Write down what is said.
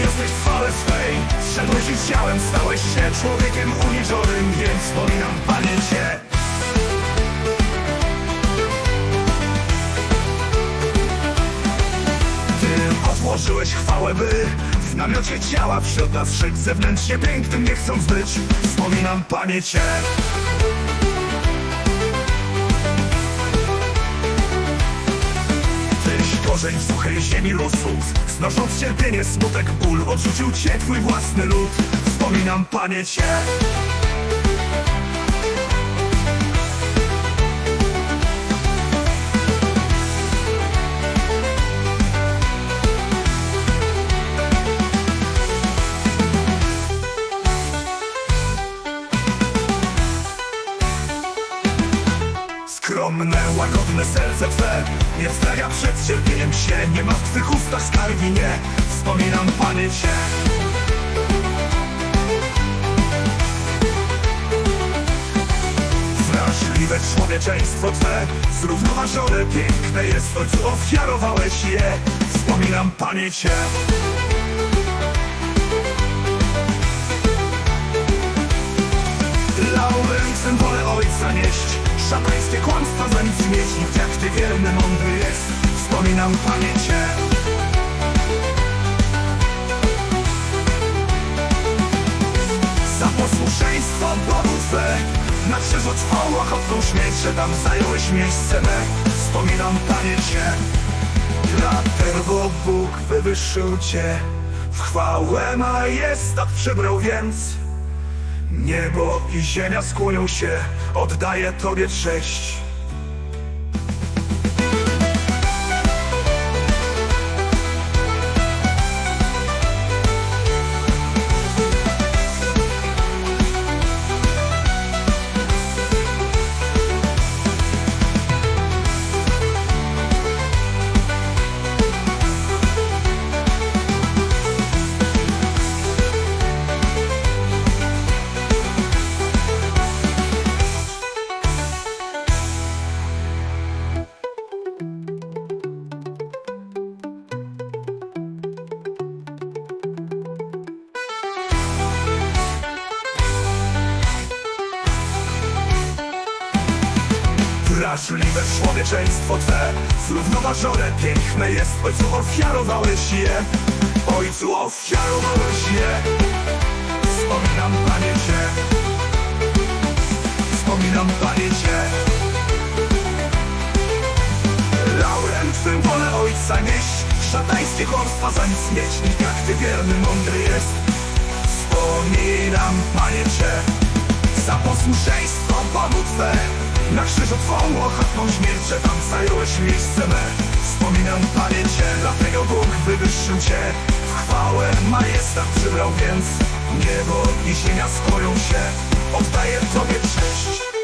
jesteś w chwale swej Zszedłeś z ciałem, stałeś się człowiekiem uniżonym Więc wspominam Panie Cię. Ty odłożyłeś chwałę, by w namiocie ciała wśród nas zewnętrznie pięknym nie chcąc być. Wspominam Panie korzeń w suchej ziemi losów Znosząc cierpienie, smutek, ból Odrzucił Cię Twój własny lud. Wspominam Panie Cię Skromne, łagodne serce Twe. Nie wstawia przed cierpieniem się Nie ma w Twych ustach skargi, nie. Wspominam Panie Cię. Wrażliwe człowieczeństwo Twe. Zrównoważone, piękne jest Ojcu, ofiarowałeś je. Wspominam Panie Cię. Symbole ojca nieść Szatańskie kłamstwa nic mieć jak ty wierny, mądry jest Wspominam Panie Cię Za posłuszeństwo Bogu Twe Na krzyżu Twą ochotną śmierć Że tam zająłeś miejsce me. Wspominam Panie Cię Dlatego Bóg wywyższył Cię W chwałę majestat przybrał więc Niebo i ziemia skłonią się, oddaję Tobie cześć. Wrażliwe człowieczeństwo Twe, zrównoważone, piękne jest. Ojcu, ofiarowałeś je, Ojcu, ofiarowałeś je. Wspominam Panie Cię, wspominam Panie Cię. Laurem Twym wolę Ojca nieść, szatańskie kłamstwa za nic mieć. Nikt jak Ty wierny, mądry jest. Wspominam Panie Cię, za posłuszeństwo Bogu Twe. Na krzyżu Twą ochotną śmierć, że tam zająłeś miejsce me. Wspominam Panie Cię, dlatego Bóg wywyższył Cię. W chwałę majestat przybrał więc niebo i ziemia skłoją się. Oddaję Tobie cześć.